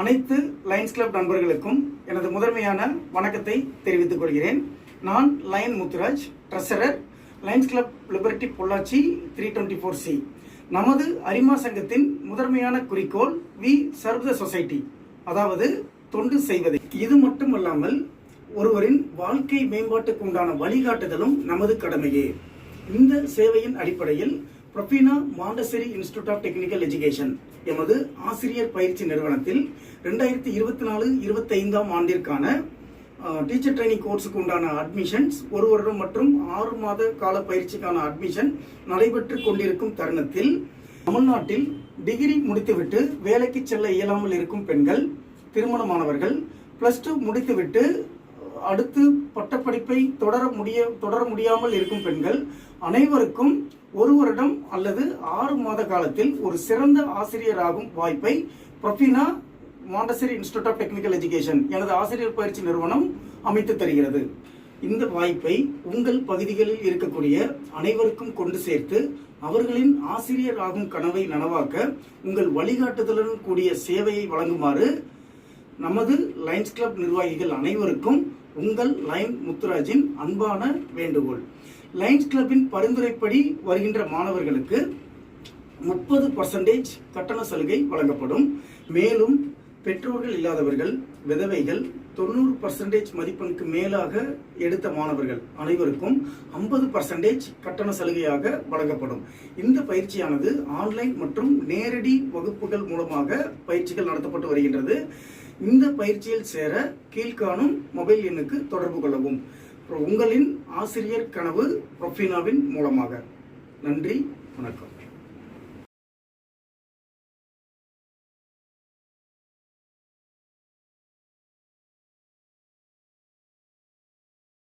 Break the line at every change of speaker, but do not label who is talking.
அனைத்து Lions club நண்பர்களுக்கும் எனது முதன்மையான வணக்கத்தை தெரிவித்துக் கொள்கிறேன். நான் Lion Muthuraj treasurer Lions Club Liberty Pollachi three twenty four C நமது அரிமா சங்கத்தின் முதன்மையான குறிக்கோள் வி சர்வ் த சொசைட்டி அதாவது தொண்டு செய்வது. இது மட்டுமல்லாமல் ஒருவரின் வாழ்க்கை மேம்பாட்டுக்கு உண்டான வழிகாட்டுதலும் நமது கடமையே. இந்த சேவையின் அடிப்படையில் Profina Montessori institute of technical education எமது ஆசிரியர் பயிற்சி நிறுவனத்தில் ரெண்டாயிரத்தி இருபத்தி நாலு இருபத்தைந்தாம் ஆண்டிற்கான டீச்சர் ட்ரைனிங் கோர்ஸுக்கு உண்டான அட்மிஷன்ஸ் ஒரு வருடம் மற்றும் ஆறு மாத கால பயிற்சிக்கான அட்மிஷன் நடைபெற்று கொண்டிருக்கும் தருணத்தில் தமிழ்நாட்டில் டிகிரி முடித்துவிட்டு வேலைக்கு செல்ல இயலாமல் இருக்கும் பெண்கள் திருமணமானவர்கள் பிளஸ் டூ முடித்துவிட்டு அடுத்து பட்டப்படிப்பை தொடர முடிய தொடர முடியாமல் இருக்கும் பெண்கள் அனைவருக்கும் ஒரு வருடம் அல்லது ஆறு மாத காலத்தில் ஒரு சிறந்த ஆசிரியராகும் வாய்ப்பை Profina Montessori institute of technical education எனது ஆசிரியர் பயிற்சி நிறுவனம் அமைத்து தருகிறது. இந்த வாய்ப்பை உங்கள் பகுதிகளில் இருக்கக்கூடிய அனைவருக்கும் கொண்டு சேர்த்து அவர்களின் ஆசிரியர் ஆகும் கனவை நனவாக்க உங்கள் வழிகாட்டுதலுடன் கூடிய சேவையை வழங்குமாறு நமது லயன்ஸ் கிளப் நிர்வாகிகள் அனைவருக்கும் உங்கள் லைன் முத்துராஜின் அன்பான வேண்டுகோள். லைன்ஸ் கிளப்பின் பரிந்துரைப்படி வருகின்ற மாணவர்களுக்கு முப்பது பர்சன்டேஜ் கட்டண சலுகை வழங்கப்படும். மேலும் பெற்றோர்கள் இல்லாதவர்கள் விதவைகள் தொண்ணூறு பர்சன்டேஜ் மதிப்பெண்ணுக்கு மேலாக எடுத்த மாணவர்கள் அனைவருக்கும் ஐம்பது பர்சன்டேஜ் கட்டண சலுகையாக வழங்கப்படும். இந்த பயிற்சியானது ஆன்லைன் மற்றும் நேரடி வகுப்புகள் மூலமாக பயிற்சிகள் நடத்தப்பட்டு வருகின்றது. இந்த பயிற்சியில் சேர கீழ்காணும் மொபைல் எண்ணுக்கு தொடர்பு கொள்ளவும். உங்களின் ஆசிரியர் கனவு ப்ரொஃபினாவின் மூலமாக. நன்றி வணக்கம்.